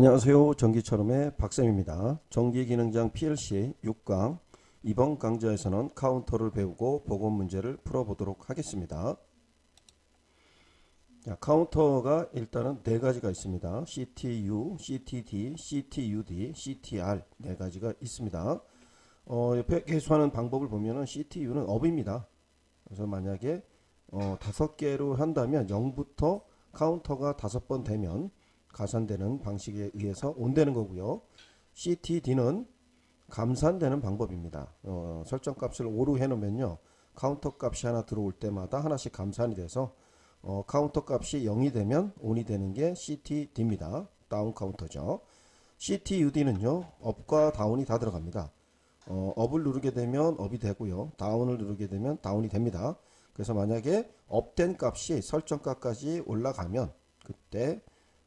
안녕하세요. 전기처럼의 박쌤입니다. 전기기능장 PLC 6강 이번 강좌에서는 카운터를 배우고 보건 문제를 풀어보도록 하겠습니다. 자, 카운터가 일단은 네 가지가 있습니다. CTU, CTD, CTUD, CTR 네 가지가 있습니다. 어, 옆에 계수하는 방법을 보면은 CTU는 업입니다. 그래서 만약에 어, 다섯 개로 한다면 0부터 카운터가 다섯 번 되면 가산되는 방식에 의해서 온되는 거고요. CTD는 감산되는 방법입니다. 어, 설정 값을 5로 해놓으면요. 카운터 값이 하나 들어올 때마다 하나씩 감산이 돼서 어, 카운터 값이 0이 되면 ON이 되는 게 CTD입니다. 다운 카운터죠. CTUD는요. 업과 다운이 다 들어갑니다. 어, 업을 누르게 되면 업이 되고요. 다운을 누르게 되면 다운이 됩니다. 그래서 만약에 업된 값이 설정값까지 올라가면 그때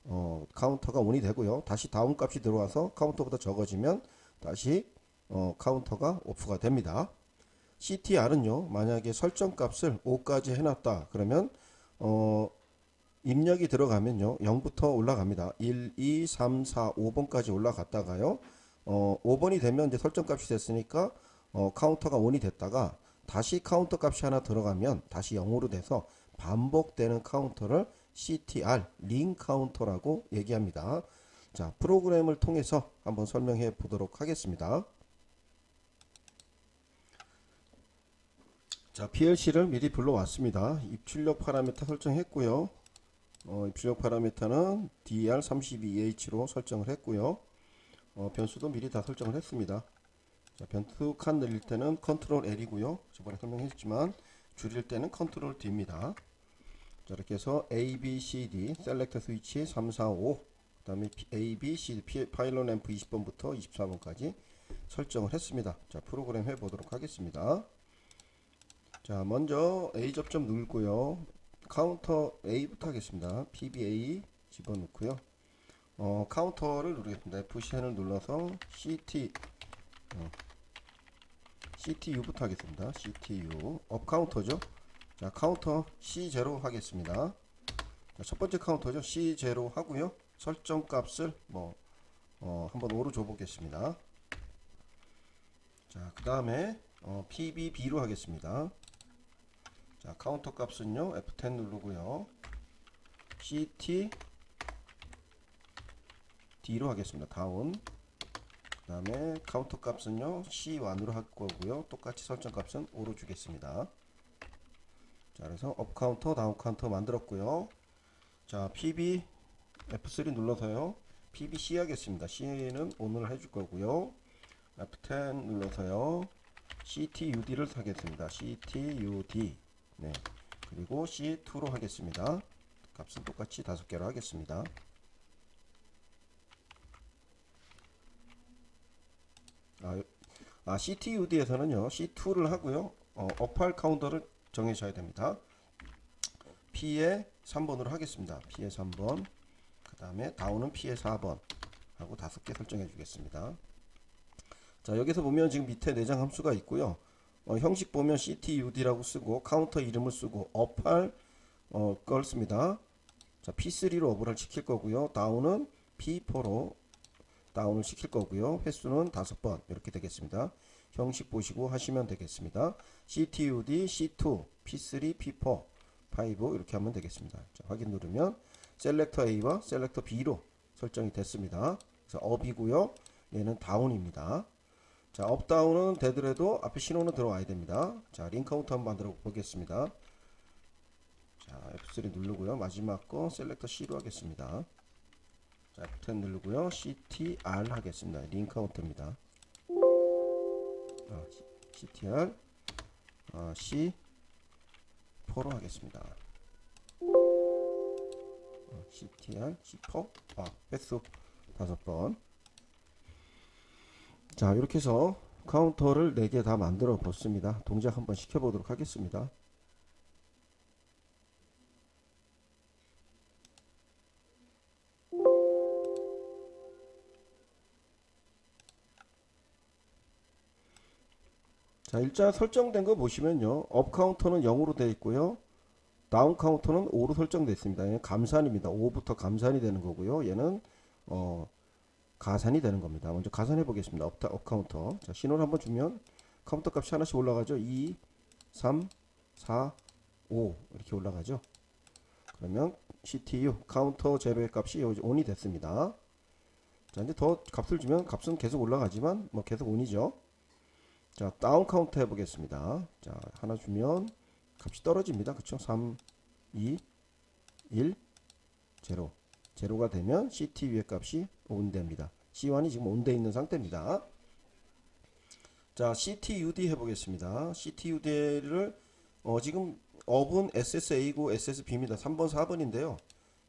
어, 카운터가 온이 되고요. 다시 다운 값이 들어와서 카운터보다 적어지면 다시 어, 카운터가 오프가 됩니다. CTR은요. 만약에 설정 값을 5까지 해놨다. 그러면 어, 입력이 들어가면요. 0부터 올라갑니다. 1, 2, 3, 4, 5번까지 올라갔다가요. 어, 5번이 되면 이제 설정 값이 됐으니까 어, 카운터가 온이 됐다가 다시 카운터 값이 하나 들어가면 다시 0으로 돼서 반복되는 카운터를 CTR 링 카운터라고 얘기합니다. 자, 프로그램을 통해서 한번 설명해 보도록 하겠습니다. 자, PLC를 미리 불러왔습니다. 입출력 파라미터 설정했고요. 어, 입출력 파라미터는 DR32H로 설정을 했고요. 어, 변수도 미리 다 설정을 했습니다. 자, 변수 칸 늘릴 때는 컨트롤 L이고요. 저번에 설명했지만 줄일 때는 컨트롤 D입니다. 자, 이렇게 해서 A, B, C, D 셀렉터 스위치 3, 4, 5 그 다음에 A, B, C, D 파일럿 램프 20번부터 24번까지 설정을 했습니다. 자, 프로그램 해 보도록 하겠습니다. 자, 먼저 A 접점 누르고요. 카운터 A부터 하겠습니다. PBA 집어넣고요. 어, 카운터를 누르겠습니다. F10을 눌러서 CT 어, CTU부터 하겠습니다. CTU 업 카운터죠. 자, 카운터 C0 하겠습니다. 자, 첫 번째 카운터죠. C0 하고요. 설정 값을 뭐 어, 한번 5로 줘 보겠습니다. 자, 그 다음에 어, PBB로 하겠습니다. 자, 카운터 값은요. F10 누르고요. CT D로 하겠습니다. 다운. 그 다음에 카운터 값은요. C1으로 할 거고요. 똑같이 설정 값은 5로 주겠습니다. 자, 그래서 업 카운터, 다운 카운터 만들었고요. 자, PB F3 눌러서요. PBC 하겠습니다. C는 오늘 해줄 거고요. F10 눌러서요. CTUD를 하겠습니다. CTUD. 네. 그리고 C2로 하겠습니다. 값은 똑같이 다섯 개로 하겠습니다. 아, 아 CTUD에서는요. C2를 하고요. 어, 업할 카운터를 정해줘야 됩니다. P에 3번으로 하겠습니다. P에 3번. 그 다음에 다운은 P에 4번. 하고 다섯 개 설정해 주겠습니다. 자, 여기서 보면 지금 밑에 내장 함수가 있고요. 어, 형식 보면 CTUD라고 쓰고 카운터 이름을 쓰고 업할 어, 걸 씁니다. 자, P3로 업을 시킬 거고요. 다운은 P4로 다운을 시킬 거고요. 횟수는 다섯 번 이렇게 되겠습니다. 형식 보시고 하시면 되겠습니다. CTUD, C2, P3, P4, 5 이렇게 하면 되겠습니다. 자, 확인 누르면 셀렉터 A와 셀렉터 B로 설정이 됐습니다. 그래서 업이고요. 얘는 다운입니다. 자, 업다운은 되더라도 앞에 신호는 들어와야 됩니다. 자, 링 카운터 한번 만들어 보겠습니다. 자, F3 누르고요. 마지막 거 셀렉터 C로 하겠습니다. 자, F10 누르고요. CTR 하겠습니다. 링 카운터입니다. 아, CTR 아, C4로 하겠습니다. 아, CTR C4 아, 횟수 다섯 번. 자, 이렇게 해서 카운터를 4개 다 만들어 봤습니다. 동작 한번 시켜 보도록 하겠습니다. 자, 일단 설정된 거 보시면요. 업 카운터는 0으로 되어 있고요. 다운 카운터는 5로 설정되어 있습니다. 얘는 감산입니다. 5부터 감산이 되는 거고요. 얘는 어, 가산이 되는 겁니다. 먼저 가산해 보겠습니다. 업, 업 카운터. 자, 신호를 한번 주면 카운터 값이 하나씩 올라가죠. 2, 3, 4, 5 이렇게 올라가죠. 그러면 CTU 카운터 재배 값이 여기 온이 됐습니다. 자, 이제 더 값을 주면 값은 계속 올라가지만 뭐 계속 온이죠. 자, 다운 카운터 해 보겠습니다. 자, 하나 주면 값이 떨어집니다. 그렇죠? 3 2 1 0 제로가 되면 CTU의 값이 온됩니다. C1이 지금 온돼 있는 상태입니다. 자, CTUD 해보겠습니다. CTUD를 어, 지금 업은 SSA고 SSB입니다. 3번, 4번인데요.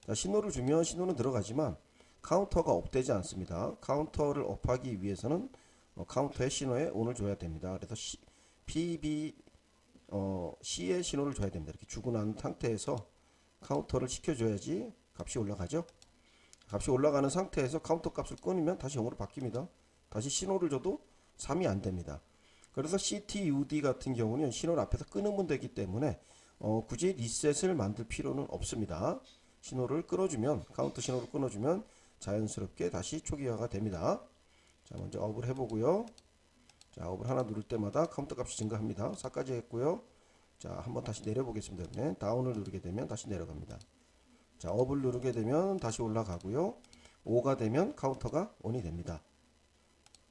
자, 신호를 주면 신호는 들어가지만 카운터가 업되지 않습니다. 카운터를 업하기 위해서는 어, 카운터의 신호에 온을 줘야 됩니다. 그래서 C, PB 어, C의 신호를 줘야 됩니다. 이렇게 주고 난 상태에서 카운터를 시켜줘야지 값이 올라가죠. 값이 올라가는 상태에서 카운터 값을 끊으면 다시 0으로 바뀝니다. 다시 신호를 줘도 3이 안 됩니다. 그래서 CTUD 같은 경우는 신호를 앞에서 끊으면 되기 때문에 어, 굳이 리셋을 만들 필요는 없습니다. 신호를 끊어주면 카운터 신호를 끊어주면 자연스럽게 다시 초기화가 됩니다. 자 먼저 업을 해보고요. 자 업을 하나 누를 때마다 카운터 값이 증가합니다. 4까지 했고요. 자 한번 다시 내려보겠습니다. 네, 다운을 누르게 되면 다시 내려갑니다. 자 업을 누르게 되면 다시 올라가고요. 5가 되면 카운터가 온이 됩니다.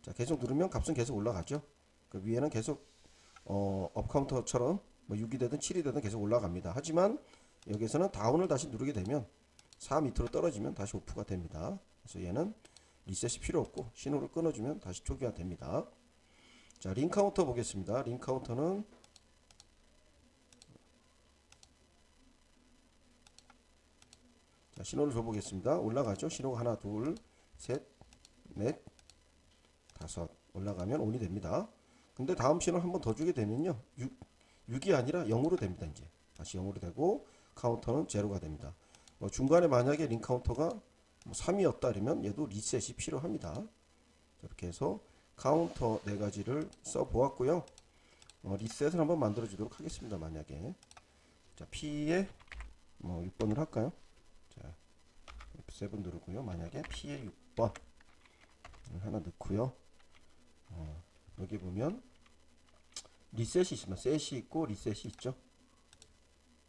자 계속 누르면 값은 계속 올라가죠. 그 위에는 계속 어, 업 카운터처럼 뭐 6이 되든 7이 되든 계속 올라갑니다. 하지만 여기서는 다운을 다시 누르게 되면 4 밑으로 떨어지면 다시 오프가 됩니다. 그래서 얘는 리셋이 필요 없고 신호를 끊어주면 다시 초기화 됩니다. 자, 링 카운터 보겠습니다. 링 카운터는 자, 신호를 줘보겠습니다. 올라가죠. 신호가 하나, 둘, 셋, 넷, 다섯 올라가면 온이 됩니다. 근데 다음 신호를 한번 더 주게 되면요. 6, 6이 아니라 0으로 됩니다. 이제 다시 0으로 되고 카운터는 제로가 됩니다. 뭐 중간에 만약에 링 카운터가 뭐 3이었다 그러면 얘도 리셋이 필요합니다. 이렇게 해서 카운터 네 가지를 써 보았고요. 어, 리셋을 한번 만들어 주도록 하겠습니다. 만약에 자 P에 뭐 6번을 할까요? 자 F7 누르고요. 만약에 P에 6번 하나 넣고요. 어, 여기 보면 리셋이 있습니다. 셋이 있고 리셋이 있죠.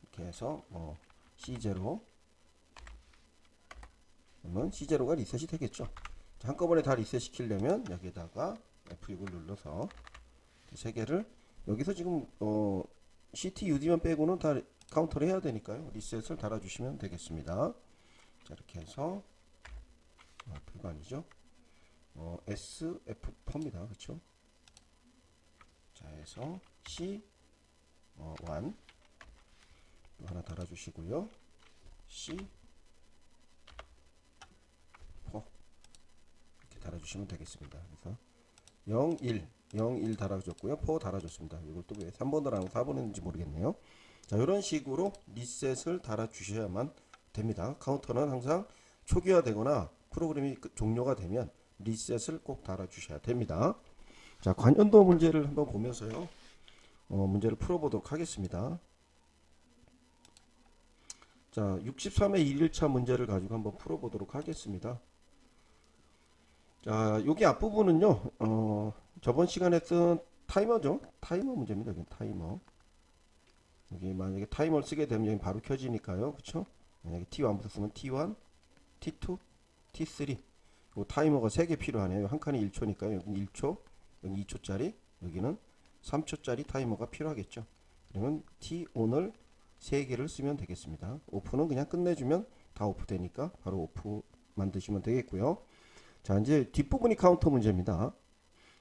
이렇게 해서 어, C0 그러면 C0가 리셋이 되겠죠. 자, 한꺼번에 다 리셋 시키려면 여기에다가 F6을 눌러서 세 개를 여기서 지금 어, CTUD만 빼고는 다 카운터를 해야 되니까요. 리셋을 달아주시면 되겠습니다. 자 이렇게 해서 어, 별거 아니죠. 어, SF4입니다. 그렇죠? 자, 해서 C 어, 1 하나 달아 주시고요. C 4 이렇게 달아 주시면 되겠습니다. 그래서 0 1 0 1 달아 줬고요. 4 달아 줬습니다. 이걸 또왜 3번을 안 하고 4번 했는지 모르겠네요. 자, 이런 식으로 리셋을 달아 주셔야만 됩니다. 카운터는 항상 초기화되거나 프로그램이 끝- 종료가 되면 리셋을 꼭 달아 주셔야 됩니다. 자, 관연도 문제를 한번 보면서요. 어, 문제를 풀어 보도록 하겠습니다. 자, 63회 1일차 문제를 가지고 한번 풀어 보도록 하겠습니다. 자, 여기 앞부분은요. 어, 저번 시간에 쓴 타이머죠. 타이머 문제입니다. 여기 타이머. 여기 만약에 타이머를 쓰게 되면 여기 바로 켜지니까요. 그렇죠? 만약에 T1부터 쓰면 T1, T2, T3 요 타이머가 3개 필요하네요. 한 칸이 1초니까요. 여기 1초, 여기 2초짜리, 여기는 3초짜리 타이머가 필요하겠죠. 그러면 T-ON을 3개를 쓰면 되겠습니다. 오프는 그냥 끝내주면 다 오프 되니까 바로 오프 만드시면 되겠고요. 자, 이제 뒷부분이 카운터 문제입니다.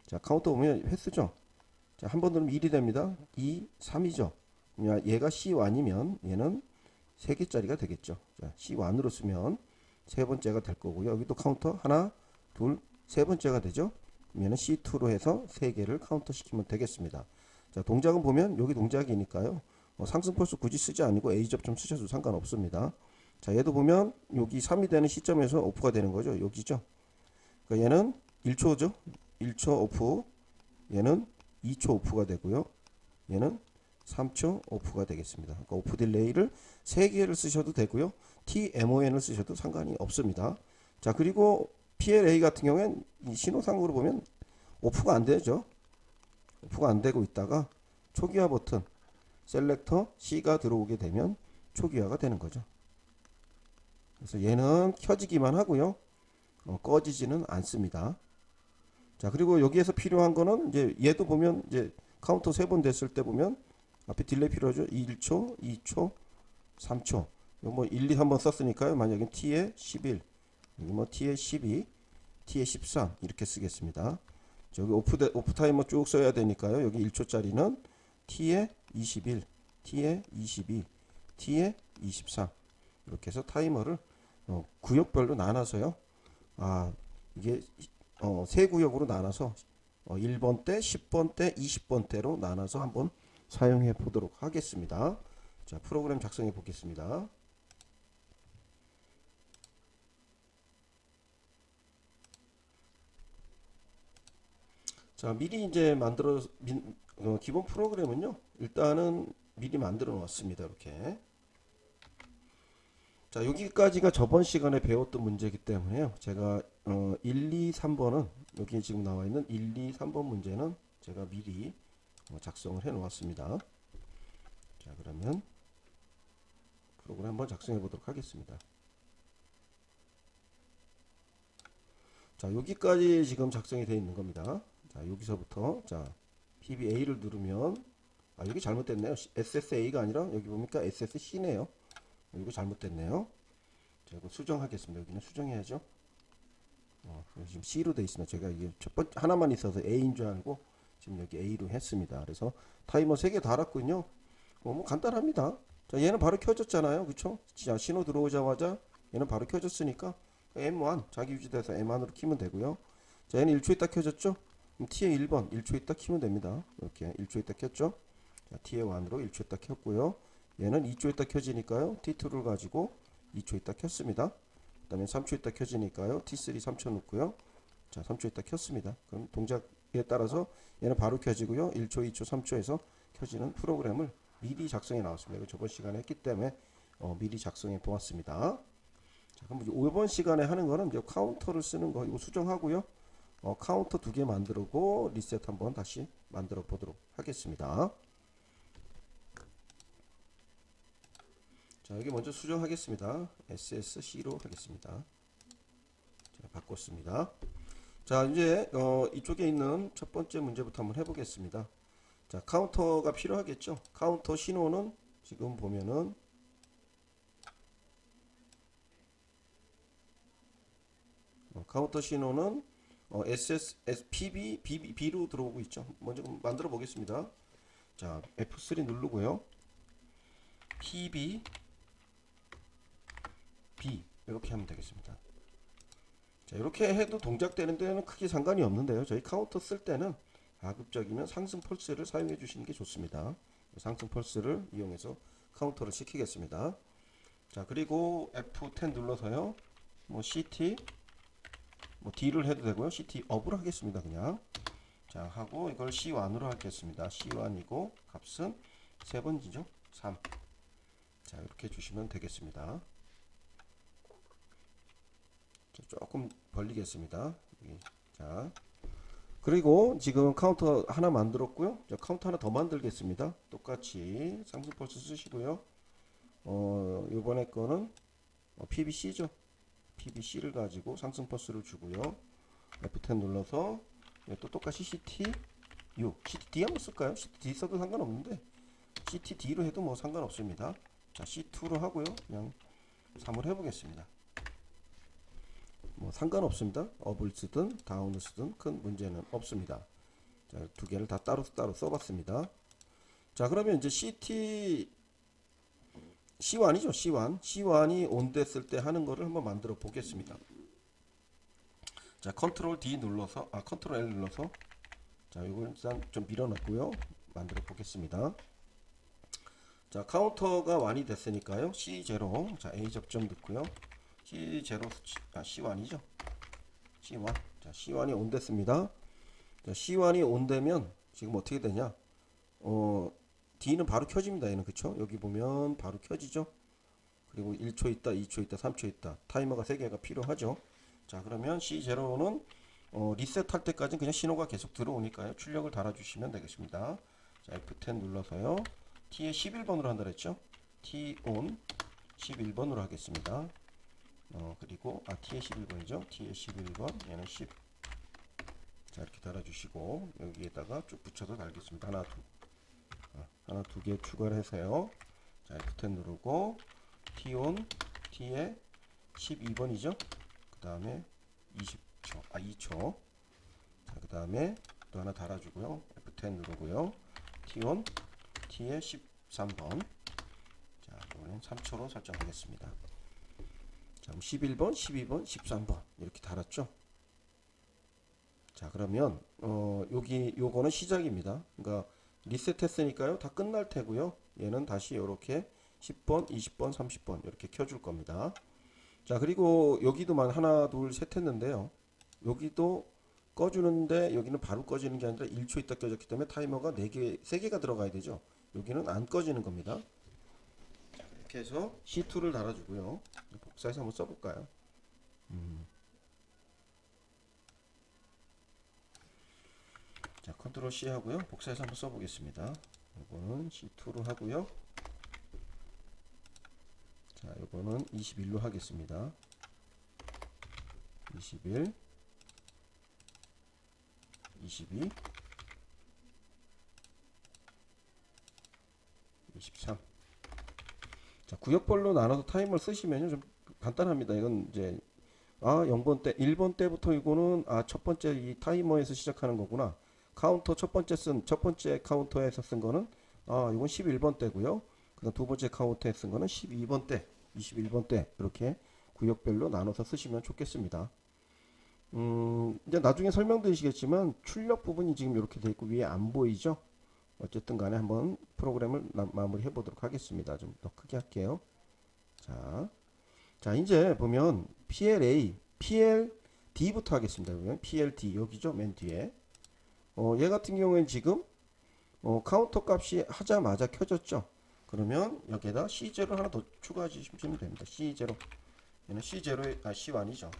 자, 카운터 보면 횟수죠. 자, 한 번 누르면 1이 됩니다. 2, 3이죠. 얘가 C1이면 얘는 3개짜리가 되겠죠. 자, C1으로 쓰면 세 번째가 될 거고요. 여기도 카운터 하나, 둘, 세 번째가 되죠. 그러면 C2로 해서 세 개를 카운터 시키면 되겠습니다. 자, 동작은 보면 여기 동작이니까요. 어, 상승펄스 굳이 쓰지 아니고 A 접점 쓰셔도 상관없습니다. 자, 얘도 보면 여기 3이 되는 시점에서 오프가 되는 거죠. 여기죠. 그러니까 얘는 1초죠. 1초 오프. 얘는 2초 오프가 되고요. 얘는 3초 오프가 되겠습니다. 그러니까 오프 딜레이를 3개를 쓰셔도 되고요. TMON을 쓰셔도 상관이 없습니다. 자, 그리고 PLA 같은 경우엔 이 신호상으로 보면 오프가 안 되죠. 오프가 안 되고 있다가 초기화 버튼 셀렉터 C가 들어오게 되면 초기화가 되는 거죠. 그래서 얘는 켜지기만 하고요. 어, 꺼지지는 않습니다. 자, 그리고 여기에서 필요한 거는 이제 얘도 보면 이제 카운터 세 번 됐을 때 보면 앞에 딜레이 필요하죠. 1초, 2초, 3초. 이거 뭐 1, 2, 3번 썼으니까요. 만약에 T에 11, 여기 뭐 T에 12, T에 13 이렇게 쓰겠습니다. 저기 오프 데, 오프 타이머 쭉 써야 되니까요. 여기 1초짜리는 T에 21, T에 22, T에 23 이렇게 해서 타이머를 어, 구역별로 나눠서요. 아 이게 어, 세 구역으로 나눠서 어, 1번 때, 10번 때, 20번 때로 나눠서 한번 사용해 보도록 하겠습니다. 자, 프로그램 작성해 보겠습니다. 자, 미리 이제 만들어 민- 어, 기본 프로그램은요. 일단은 미리 만들어 놨습니다. 이렇게. 자, 여기까지가 저번 시간에 배웠던 문제이기 때문에요. 제가 어, 1, 2, 3번은 여기 지금 나와 있는 1, 2, 3번 문제는 제가 미리 어, 작성을 해 놓았습니다. 자, 그러면 프로그램 한번 작성해 보도록 하겠습니다. 자, 여기까지 지금 작성이 되어 있는 겁니다. 자, 여기서부터 자, PBA를 누르면 아, 여기 잘못됐네요. SSA가 아니라 여기 보니까 SSC네요. 이거 잘못됐네요. 자, 이거 수정하겠습니다. 여기는 수정해야죠. 어, 지금 C로 돼 있습니다. 제가 이게 첫 번째 하나만 있어서 A인 줄 알고 지금 여기 A로 했습니다. 그래서 타이머 3개 달았군요. 어, 뭐 간단합니다. 자, 얘는 바로 켜졌잖아요. 그쵸? 자, 신호 들어오자마자 얘는 바로 켜졌으니까 M1 자기 유지돼서 M1으로 키면 되고요. 자, 얘는 1초 있다 켜졌죠? 그럼 T의 1번 1초 있다 키면 됩니다. 이렇게 1초 있다 켰죠? 자, T의 1으로 1초 있다 켰고요. 얘는 2초 있다 켜지니까요. T2를 가지고 2초 있다 켰습니다. 그 다음에 3초 있다 켜지니까요. T3 3초 넣고요. 자, 3초 있다 켰습니다. 그럼 동작에 따라서 얘는 바로 켜지고요. 1초, 2초, 3초에서 켜지는 프로그램을 미리 작성해 나왔습니다. 저번 시간에 했기 때문에 어, 미리 작성해 보았습니다. 자, 그럼 이제 5번 시간에 하는 거는 이제 카운터를 쓰는 거 이거 수정하고요. 어, 카운터 두 개 만들고 리셋 한번 다시 만들어 보도록 하겠습니다. 자, 여기 먼저 수정하겠습니다. SSC로 하겠습니다. 자, 바꿨습니다. 자, 이제 어, 이쪽에 있는 첫 번째 문제부터 한번 해보겠습니다. 자, 카운터가 필요하겠죠. 카운터 신호는 지금 보면은 어, 카운터 신호는 어, SS, S, PB, BB, B로 들어오고 있죠. 먼저 만들어 보겠습니다. 자, F3 누르고요. PB, B 이렇게 하면 되겠습니다. 자, 이렇게 해도 동작되는 데는 크게 상관이 없는데요. 저희 카운터 쓸 때는 가급적이면 상승 펄스를 사용해 주시는 게 좋습니다. 상승 펄스를 이용해서 카운터를 시키겠습니다. 자, 그리고 F10 눌러서요. 뭐 CT 뭐 D를 해도 되고요. CT 업으로 하겠습니다. 그냥. 자, 하고 이걸 C1으로 하겠습니다. C1이고 값은 세 번지죠. 3. 자, 이렇게 주시면 되겠습니다. 자, 조금 벌리겠습니다. 여기. 자, 그리고 지금 카운터 하나 만들었고요. 자, 카운터 하나 더 만들겠습니다. 똑같이 상승 펄스 쓰시고요. 어, 이번에 거는 어, PBC죠. PBC를 가지고 상승 펄스를 주고요. F10 눌러서 예, 또 똑같이 CT U, CTD 한번 쓸까요? CTD 써도 상관없는데 CTD로 해도 뭐 상관없습니다. 자, C2로 하고요. 그냥 3을 해보겠습니다. 뭐 상관없습니다. 업을 쓰든 다운을 쓰든 큰 문제는 없습니다. 자, 두 개를 다 따로 따로 써봤습니다. 자, 그러면 이제 CT C1이죠. C1. C1이 온 됐을 때 하는 거를 한번 만들어 보겠습니다. 자, 컨트롤 D 눌러서 아, 컨트롤 L 눌러서 자, 이걸 일단 좀 밀어놨고요. 만들어 보겠습니다. 자, 카운터가 완이 됐으니까요. C0. 자, A 접점 넣고요. C0 아, C1이죠. C1. 자, C1이 온 됐습니다. 자, C1이 온 되면 지금 어떻게 되냐? 어, D는 바로 켜집니다. 얘는 그쵸? 여기 보면 바로 켜지죠. 그리고 1초 있다, 2초 있다, 3초 있다. 타이머가 3개가 필요하죠. 자 그러면 C0는 어, 리셋할 때까지 그냥 신호가 계속 들어오니까요. 출력을 달아주시면 되겠습니다. 자 F10 눌러서요. T에 11번으로 한다 그랬죠? T on 11번으로 하겠습니다. 어 그리고 아 T에 11번이죠? T에 11번 얘는 10. 자 이렇게 달아주시고 여기에다가 쭉 붙여서 달겠습니다. 하나 둘 아, 하나 두 개 추가를 해서요. 자 F10 누르고 T on T에 12번이죠? 그 다음에 20초, 아 2초. 자, 그 다음에 또 하나 달아주고요. F10 누르고요. T1, T에 13번. 자, 이거는 3초로 설정하겠습니다. 자, 그럼 11번, 12번, 13번 이렇게 달았죠. 자, 그러면 어, 여기 요거는 시작입니다. 그러니까 리셋했으니까요. 다 끝날 테고요. 얘는 다시 이렇게 10번, 20번, 30번 이렇게 켜줄 겁니다. 자 그리고 여기도만 하나 둘 셋 했는데요 여기도 꺼주는데 여기는 바로 꺼지는 게 아니라 1초 있다 껴졌기 때문에 타이머가 4개 3개가 들어가야 되죠 여기는 안 꺼지는 겁니다 자, 이렇게 해서 C2를 달아주고요. 복사해서 한번 써볼까요? 음. 자 컨트롤 C 하고요. 복사해서 한번 써보겠습니다. 이거는 C2로 하고요. 자, 이거는 21로 하겠습니다. 21 22 23 자, 구역별로 나눠서 타임을 쓰시면요. 좀 간단합니다. 이건 이제 아, 0번 때 1번 때부터 이거는 아, 첫 번째 이 타이머에서 시작하는 거구나. 카운터 첫 번째 쓴 첫 번째 카운터에서 쓴 거는 아, 이건 11번 때고요. 그다음 두 번째 카운터에 쓴 거는 12번 때, 21번 때 이렇게 구역별로 나눠서 쓰시면 좋겠습니다. 음, 이제 나중에 설명드리시겠지만 출력 부분이 지금 이렇게 돼 있고 위에 안 보이죠? 어쨌든 간에 한번 프로그램을 나- 마무리해 보도록 하겠습니다. 좀 더 크게 할게요. 자. 자, 이제 보면 PLA, PLD부터 하겠습니다. 그러면 PLD 여기죠? 맨 뒤에. 어, 얘 같은 경우에는 지금 어, 카운터 값이 하자마자 켜졌죠? 그러면 여기에다 C0 하나 더 추가해 주시면 됩니다. C0. 얘는 C0에 아 C1이죠.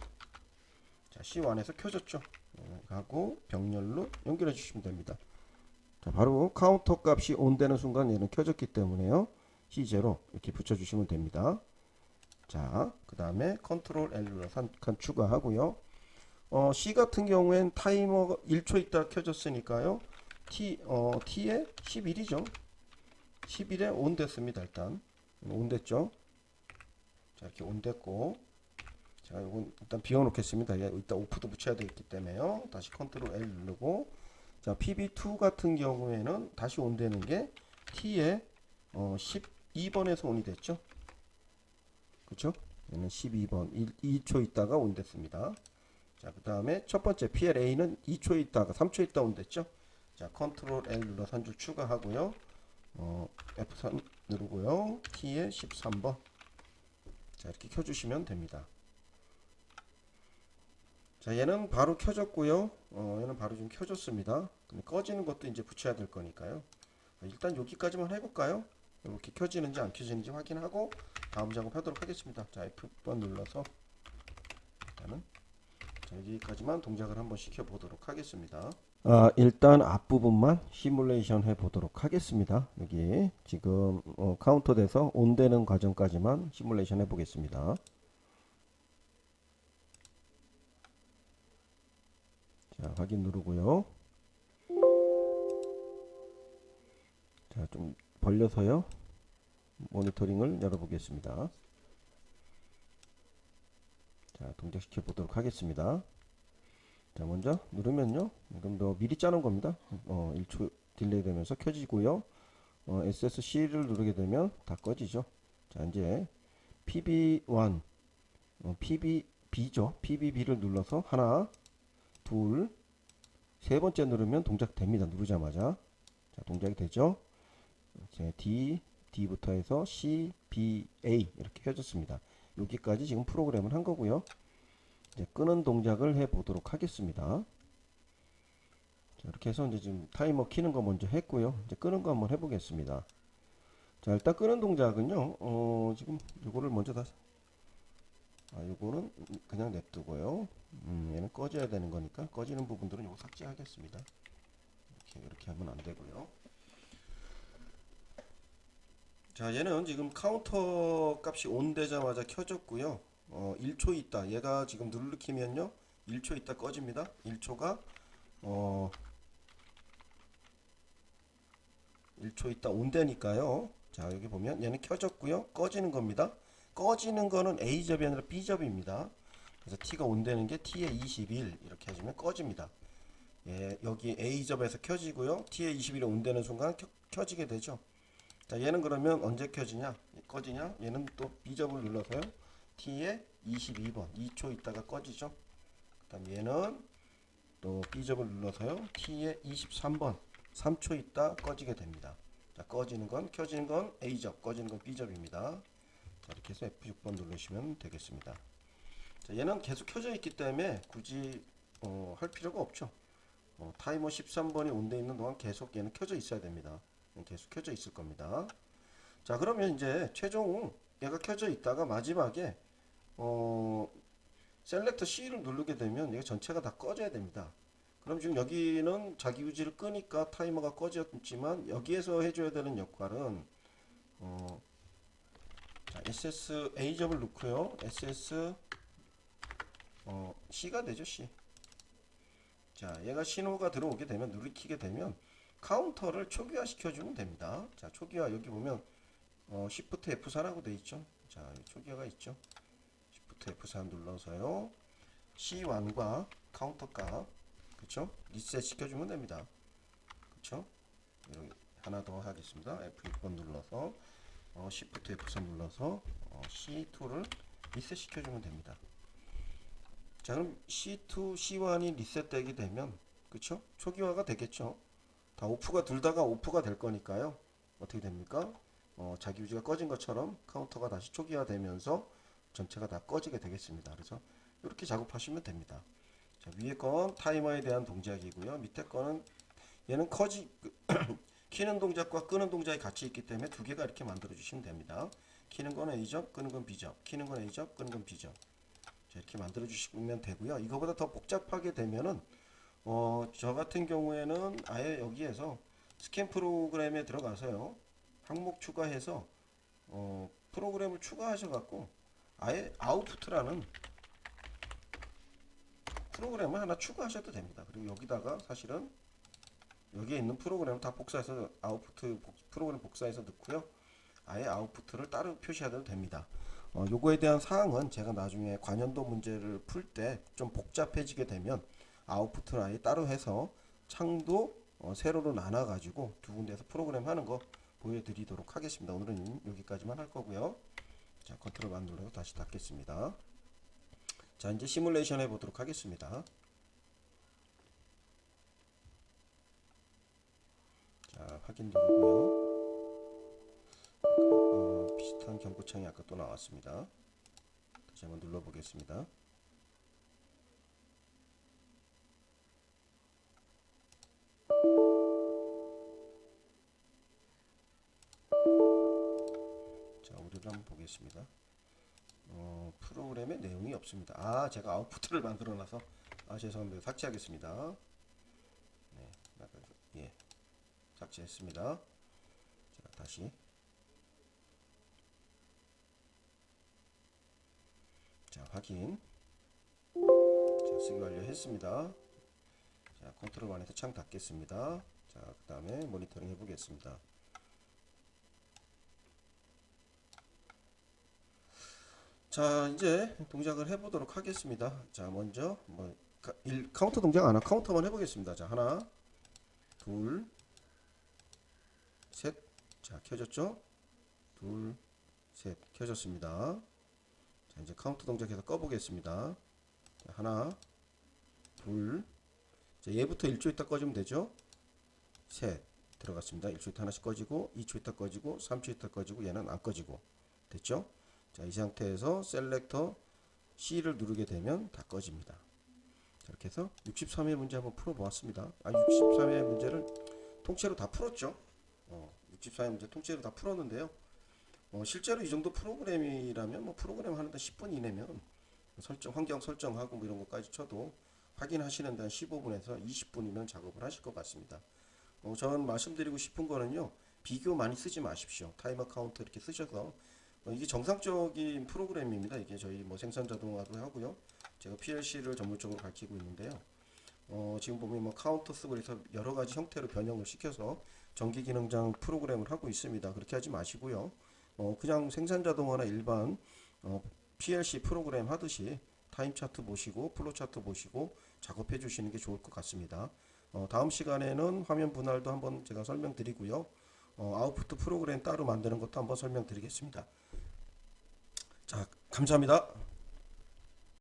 자, C1에서 켜졌죠. 어, 하고 병렬로 연결해 주시면 됩니다. 자, 바로 카운터 값이 온 되는 순간 얘는 켜졌기 때문에요. C0 이렇게 붙여 주시면 됩니다. 자, 그 다음에 컨트롤 L로 한칸 추가하고요. 어, C 같은 경우엔 타이머가 1초 있다 켜졌으니까요. T 어 T에 11이죠. 11에 온 됐습니다. 일단 온 됐죠. 자 이렇게 온 됐고 자 이건 일단 비워놓겠습니다. 예, 이따 오프도 붙여야 되기 때문에요. 다시 컨트롤 L 누르고 자 PB2 같은 경우에는 다시 온 되는 게 T에 어 12번에서 온이 됐죠. 그렇죠? 얘는 12번 1, 2초 있다가 온 됐습니다. 자, 그 다음에 첫 번째 PLA는 2초 있다가 3초 있다 온 됐죠? 자, 컨트롤 L 눌러서 한줄 추가하고요. 어, F3 누르고요. T에 13번. 자, 이렇게 켜주시면 됩니다. 자, 얘는 바로 켜졌고요. 어, 얘는 바로 좀 켜졌습니다. 근데 꺼지는 것도 이제 붙여야 될 거니까요. 자, 일단 여기까지만 해볼까요? 이렇게 켜지는지 안 켜지는지 확인하고 다음 작업 하도록 하겠습니다. 자, F1 눌러서 일단은 자, 여기까지만 동작을 한번 시켜 보도록 하겠습니다. 아, 일단 앞부분만 시뮬레이션 해 보도록 하겠습니다. 여기 지금 어, 카운터 돼서 온 되는 과정까지만 시뮬레이션 해 보겠습니다. 자, 확인 누르고요. 자, 좀 벌려서요. 모니터링을 열어 보겠습니다. 자, 동작시켜 보도록 하겠습니다. 자, 먼저 누르면요. 그럼 더 미리 짜놓은 겁니다. 어, 1초 딜레이 되면서 켜지고요. 어, SSC를 누르게 되면 다 꺼지죠. 자, 이제 PB1, 어, PBB죠. PBB를 눌러서 하나, 둘, 세 번째 누르면 동작 됩니다. 누르자마자. 자, 동작이 되죠. 이제 D, D부터 해서 C, B, A 이렇게 켜졌습니다. 여기까지 지금 프로그램을 한 거고요. 이제 끄는 동작을 해 보도록 하겠습니다. 자, 이렇게 해서 이제 지금 타이머 키는 거 먼저 했고요. 이제 끄는 거 한번 해보겠습니다. 자, 일단 끄는 동작은요. 어, 지금 이거를 먼저 다 아, 요거는 그냥 냅두고요. 음, 얘는 꺼져야 되는 거니까 꺼지는 부분들은 요거 삭제하겠습니다. 이렇게 이렇게 하면 안 되고요. 자, 얘는 지금 카운터 값이 온 되자마자 켜졌고요. 어, 1초 있다. 얘가 지금 누르키면요. 1초 있다 꺼집니다. 1초가 어 1초 있다 온다니까요. 자, 여기 보면 얘는 켜졌고요. 꺼지는 겁니다. 꺼지는 거는 A접이 아니라 B접입니다. 그래서 T가 온다는 게 T에 21 이렇게 해주면 꺼집니다. 예, 여기 A접에서 켜지고요. T에 21이 온다는 순간 켜, 켜지게 되죠. 자, 얘는 그러면 언제 켜지냐? 꺼지냐? 얘는 또 B접을 눌러서요. T에 22번 2초 있다가 꺼지죠. 그다음 얘는 또 B접을 눌러서요. T에 23번 3초 있다 꺼지게 됩니다. 자, 꺼지는 건 켜지는 건 A접, 꺼지는 건 B접입니다. 자, 이렇게 해서 F6번 누르시면 되겠습니다. 자, 얘는 계속 켜져 있기 때문에 굳이 어, 할 필요가 없죠. 어, 타이머 13번이 온데 있는 동안 계속 얘는 켜져 있어야 됩니다. 계속 켜져 있을 겁니다. 자, 그러면 이제 최종 얘가 켜져 있다가 마지막에 어, 셀렉터 C를 누르게 되면 얘가 전체가 다 꺼져야 됩니다. 그럼 지금 여기는 자기 유지를 끄니까 타이머가 꺼졌지만 여기에서 해줘야 되는 역할은 어, 자, SS A접을 넣고요. SS 어, C가 되죠 C. 자, 얘가 신호가 들어오게 되면 누르키게 되면 카운터를 초기화 시켜주면 됩니다. 자, 초기화 여기 보면 어, Shift F4라고 돼 있죠. 자, 여기 초기화가 있죠. Shift F4 눌러서요. C1과 카운터 값 그쵸? 리셋 시켜주면 됩니다. 그쵸? 이렇게 하나 더 하겠습니다. F6번 눌러서 어, Shift F3 눌러서 어, C2를 리셋 시켜주면 됩니다. 자 그럼 C2, C1이 리셋되게 되면 그쵸? 초기화가 되겠죠. 다 오프가 둘 다가 오프가 될 거니까요. 어떻게 됩니까? 어, 자기 유지가 꺼진 것처럼 카운터가 다시 초기화되면서 전체가 다 꺼지게 되겠습니다. 그래서 이렇게 작업하시면 됩니다. 자, 위에 건 타이머에 대한 동작이고요. 밑에 거는 얘는 커지 키는 동작과 끄는 동작이 같이 있기 때문에 두 개가 이렇게 만들어 주시면 됩니다. 키는 건 A접, 끄는 건 B접. 키는 건 A접, 끄는 건 B접. 자, 이렇게 만들어 주시면 되고요. 이거보다 더 복잡하게 되면은 어, 저 같은 경우에는 아예 여기에서 스캔 프로그램에 들어가서요. 항목 추가해서 어, 프로그램을 추가하셔 갖고 아예 아웃풋라는 프로그램을 하나 추가하셔도 됩니다. 그리고 여기다가 사실은 여기에 있는 프로그램을 다 복사해서 아웃풋 복- 프로그램 복사해서 넣고요. 아예 아웃풋을 따로 표시하셔도 됩니다. 어, 요거에 대한 사항은 제가 나중에 관연도 문제를 풀 때 좀 복잡해지게 되면 아웃풋을 아예 따로 해서 창도 어, 세로로 나눠 가지고 두 군데에서 프로그램 하는 거 보여드리도록 하겠습니다. 오늘은 여기까지만 할 거고요. 자 컨트롤 눌러서 다시 닫겠습니다. 자 이제 시뮬레이션 해보도록 하겠습니다. 자 확인 누르고요. 어, 비슷한 경고창이 아까 또 나왔습니다. 다시 한번 눌러보겠습니다. 자 우리도 한번 보겠습니다. 어, 프로그램에 내용이 없습니다. 아, 제가 아웃풋을 만들어 놔서 아, 죄송합니다. 삭제하겠습니다. 네, 예, 삭제했습니다. 자, 다시. 자, 확인. 자, 쓰기 완료했습니다. 자, 컨트롤 안에서 창 닫겠습니다. 자, 그 다음에 모니터링 해보겠습니다. 자 이제 동작을 해보도록 하겠습니다. 자 먼저 뭐 카, 일, 카운터 동작 안 하고 카운터만 해보겠습니다. 자 하나, 둘, 셋. 자 켜졌죠? 둘, 셋 켜졌습니다. 자 이제 카운터 동작해서 꺼보겠습니다. 자, 하나, 둘. 자 얘부터 1초 있다 꺼지면 되죠? 셋 들어갔습니다. 1초 있다 하나씩 꺼지고 2초 있다 꺼지고 3초 있다 꺼지고 얘는 안 꺼지고 됐죠? 자, 이 상태에서 셀렉터 C를 누르게 되면 다 꺼집니다. 자, 이렇게 해서 63회 문제 한번 풀어보았습니다. 아, 63회 문제를 통째로 다 풀었죠. 어, 64회 문제 통째로 다 풀었는데요. 어, 실제로 이 정도 프로그램이라면 뭐 프로그램 하는데 10분 이내면 설정 환경 설정하고 뭐 이런 것까지 쳐도 확인하시는 데한 15분에서 20분이면 작업을 하실 것 같습니다. 어, 저는 말씀드리고 싶은 거는요. 비교 많이 쓰지 마십시오. 타이머 카운터 이렇게 쓰셔서 어, 이게 정상적인 프로그램입니다. 이게 저희 뭐 생산 자동화도 하고요. 제가 PLC를 전문적으로 가르치고 있는데요. 어, 지금 보면 뭐 카운터 쓰고 그래서 여러 가지 형태로 변형을 시켜서 전기 기능장 프로그램을 하고 있습니다. 그렇게 하지 마시고요. 어, 그냥 생산 자동화나 일반 어, PLC 프로그램 하듯이 타임 차트 보시고 플로 차트 보시고 작업해 주시는 게 좋을 것 같습니다. 어, 다음 시간에는 화면 분할도 한번 제가 설명드리고요. 어, 아웃풋 프로그램 따로 만드는 것도 한번 설명드리겠습니다. 자, 감사합니다.